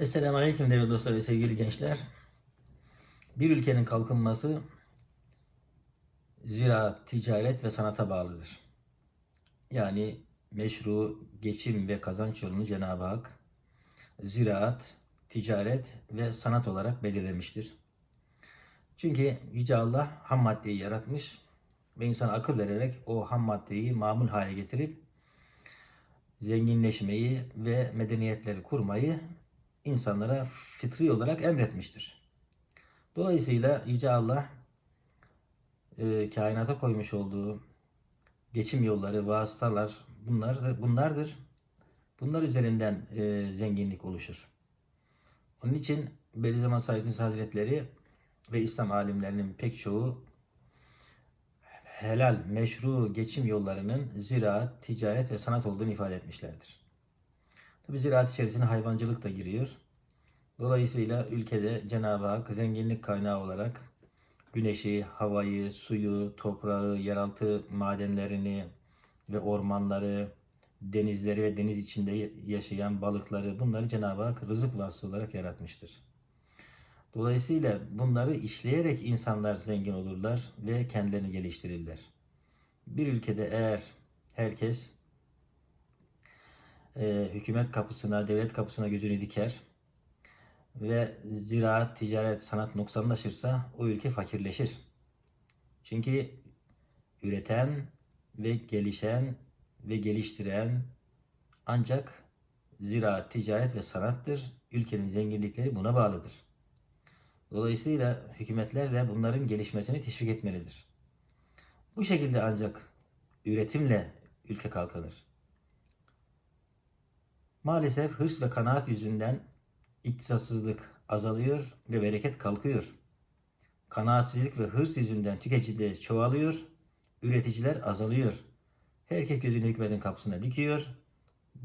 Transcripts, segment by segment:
Esselamu Aleyküm değerli dostlar ve sevgili gençler. Bir ülkenin kalkınması ziraat, ticaret ve sanata bağlıdır. Yani meşru geçim ve kazanç yolunu Cenab-ı Hak ziraat, ticaret ve sanat olarak belirlemiştir. Çünkü Yüce Allah ham maddeyi yaratmış ve insana akıl vererek o ham maddeyi mamul hale getirip zenginleşmeyi ve medeniyetleri kurmayı insanlara fıtri olarak emretmiştir. Dolayısıyla Yüce Allah e, kainata koymuş olduğu geçim yolları, vasıtalar bunlar bunlardır. Bunlar üzerinden e, zenginlik oluşur. Onun için Bediüzzaman Said Nursi Hazretleri ve İslam alimlerinin pek çoğu helal, meşru geçim yollarının ziraat, ticaret ve sanat olduğunu ifade etmişlerdir. Tabi ziraat içerisine hayvancılık da giriyor. Dolayısıyla ülkede Cenab-ı Hak zenginlik kaynağı olarak güneşi, havayı, suyu, toprağı, yeraltı madenlerini ve ormanları, denizleri ve deniz içinde yaşayan balıkları bunları Cenab-ı Hak rızık vasıtası olarak yaratmıştır. Dolayısıyla bunları işleyerek insanlar zengin olurlar ve kendilerini geliştirirler. Bir ülkede eğer herkes e, hükümet kapısına, devlet kapısına gözünü diker ve ziraat, ticaret, sanat noksanlaşırsa o ülke fakirleşir. Çünkü üreten ve gelişen ve geliştiren ancak ziraat, ticaret ve sanattır. Ülkenin zenginlikleri buna bağlıdır. Dolayısıyla hükümetler de bunların gelişmesini teşvik etmelidir. Bu şekilde ancak üretimle ülke kalkınır. Maalesef hırs ve kanaat yüzünden iktisatsızlık azalıyor ve bereket kalkıyor. Kanaatsizlik ve hırs yüzünden tüketiciler çoğalıyor, üreticiler azalıyor. Herkes gözünü hükümetin kapısına dikiyor.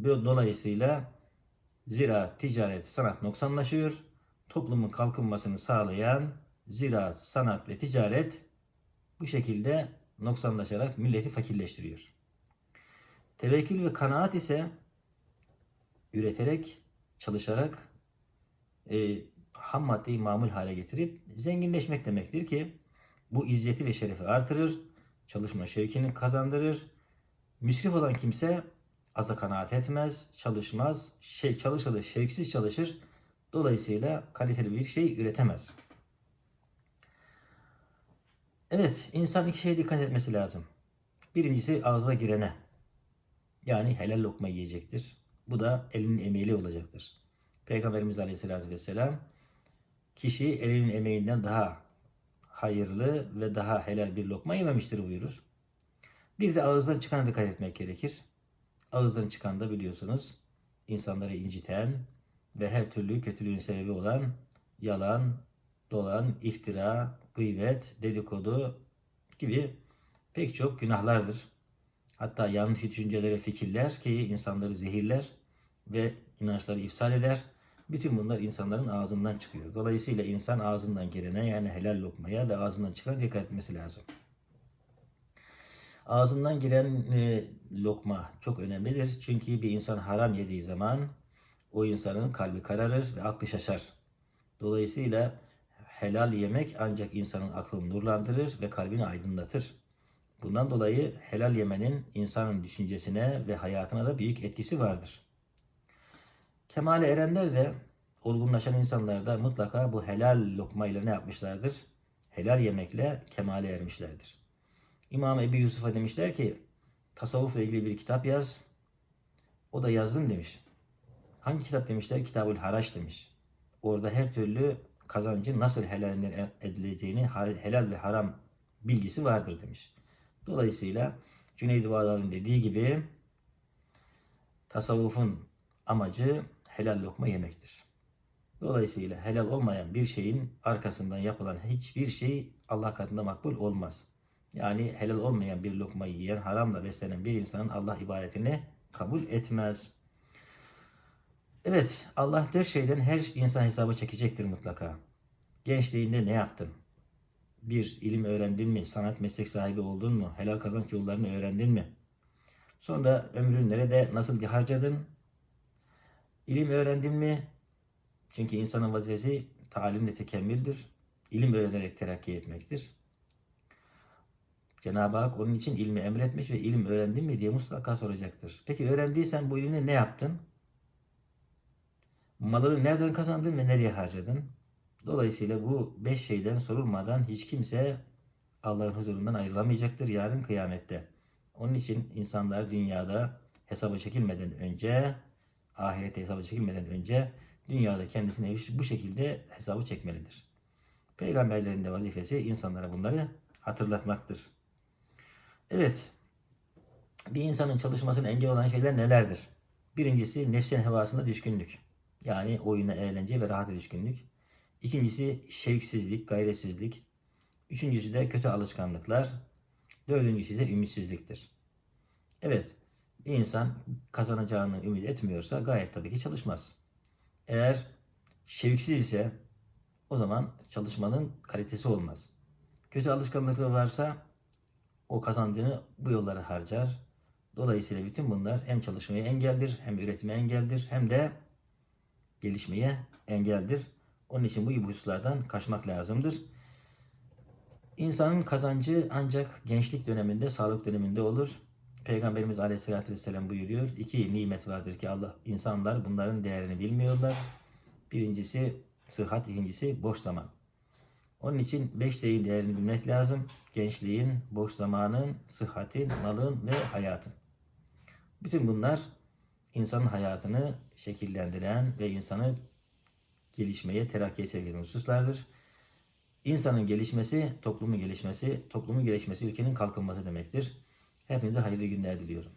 Dolayısıyla ziraat, ticaret, sanat noksanlaşıyor. Toplumun kalkınmasını sağlayan ziraat, sanat ve ticaret bu şekilde noksanlaşarak milleti fakirleştiriyor. Tevekkül ve kanaat ise üreterek, çalışarak e, ham maddeyi mamul hale getirip zenginleşmek demektir ki bu izzeti ve şerefi artırır, çalışma şevkini kazandırır. Müsrif olan kimse aza kanaat etmez, çalışmaz, şey çalışır da şevksiz çalışır. Dolayısıyla kaliteli bir şey üretemez. Evet, insan iki şeye dikkat etmesi lazım. Birincisi ağza girene. Yani helal lokma yiyecektir. Bu da elinin emeğiyle olacaktır. Peygamberimiz Aleyhisselatü Vesselam kişi elinin emeğinden daha hayırlı ve daha helal bir lokma yememiştir buyurur. Bir de ağızdan çıkana dikkat etmek gerekir. Ağızdan çıkan da biliyorsunuz insanları inciten ve her türlü kötülüğün sebebi olan yalan, dolan, iftira, gıybet, dedikodu gibi pek çok günahlardır. Hatta yanlış düşüncelere fikirler ki insanları zehirler ve inançları ifsad eder. Bütün bunlar insanların ağzından çıkıyor. Dolayısıyla insan ağzından girene yani helal lokmaya ve ağzından çıkan dikkat etmesi lazım. Ağzından giren e, lokma çok önemlidir. Çünkü bir insan haram yediği zaman o insanın kalbi kararır ve aklı şaşar. Dolayısıyla helal yemek ancak insanın aklını nurlandırır ve kalbini aydınlatır. Bundan dolayı helal yemenin insanın düşüncesine ve hayatına da büyük etkisi vardır. Kemale erenler de olgunlaşan insanlar da mutlaka bu helal lokma ile ne yapmışlardır? Helal yemekle kemale ermişlerdir. İmam Ebu Yusuf'a demişler ki tasavvufla ilgili bir kitap yaz. O da yazdım demiş. Hangi kitap demişler? Kitabul Haraç demiş. Orada her türlü kazancın nasıl helal edileceğini, helal ve haram bilgisi vardır demiş. Dolayısıyla Cüneyd-i Bağdadi'nin dediği gibi tasavvufun amacı helal lokma yemektir. Dolayısıyla helal olmayan bir şeyin arkasından yapılan hiçbir şey Allah katında makbul olmaz. Yani helal olmayan bir lokmayı yiyen, haramla beslenen bir insanın Allah ibadetini kabul etmez. Evet, Allah dört şeyden her insan hesabı çekecektir mutlaka. Gençliğinde ne yaptın? Bir, ilim öğrendin mi? Sanat meslek sahibi oldun mu? Helal kazanç yollarını öğrendin mi? Sonra ömrün nerede, nasıl harcadın? İlim öğrendin mi? Çünkü insanın vazifesi talimle tekemmüldür. İlim öğrenerek terakki etmektir. Cenab-ı Hak onun için ilmi emretmiş ve ilim öğrendin mi diye mutlaka soracaktır. Peki öğrendiysen bu ilmi ne yaptın? Malını nereden kazandın ve nereye harcadın? Dolayısıyla bu beş şeyden sorulmadan hiç kimse Allah'ın huzurundan ayrılamayacaktır yarın kıyamette. Onun için insanlar dünyada hesaba çekilmeden önce, ahirette hesaba çekilmeden önce dünyada kendisine bu şekilde hesabı çekmelidir. Peygamberlerin de vazifesi insanlara bunları hatırlatmaktır. Evet, bir insanın çalışmasına engel olan şeyler nelerdir? Birincisi nefsin hevasına düşkünlük. Yani oyuna, eğlence ve rahata düşkünlük. İkincisi şevksizlik, gayretsizlik. Üçüncüsü de kötü alışkanlıklar. Dördüncüsü ise ümitsizliktir. Evet, bir insan kazanacağını ümit etmiyorsa gayet tabii ki çalışmaz. Eğer şevksiz ise o zaman çalışmanın kalitesi olmaz. Kötü alışkanlıkları varsa o kazancını bu yollara harcar. Dolayısıyla bütün bunlar hem çalışmaya engeldir, hem üretime engeldir, hem de gelişmeye engeldir. Onun için bu gibi hususlardan kaçmak lazımdır. İnsanın kazancı ancak gençlik döneminde, sağlık döneminde olur. Peygamberimiz Aleyhisselatü Vesselam buyuruyor. İki nimet vardır ki Allah insanlar bunların değerini bilmiyorlar. Birincisi sıhhat, ikincisi boş zaman. Onun için beş şeyin değerini bilmek lazım. Gençliğin, boş zamanın, sıhhatin, malın ve hayatın. Bütün bunlar insanın hayatını şekillendiren ve insanı gelişmeye, terakkiye sevk eden hususlardır. İnsanın gelişmesi, toplumun gelişmesi, toplumun gelişmesi ülkenin kalkınması demektir. Hepinize hayırlı günler diliyorum.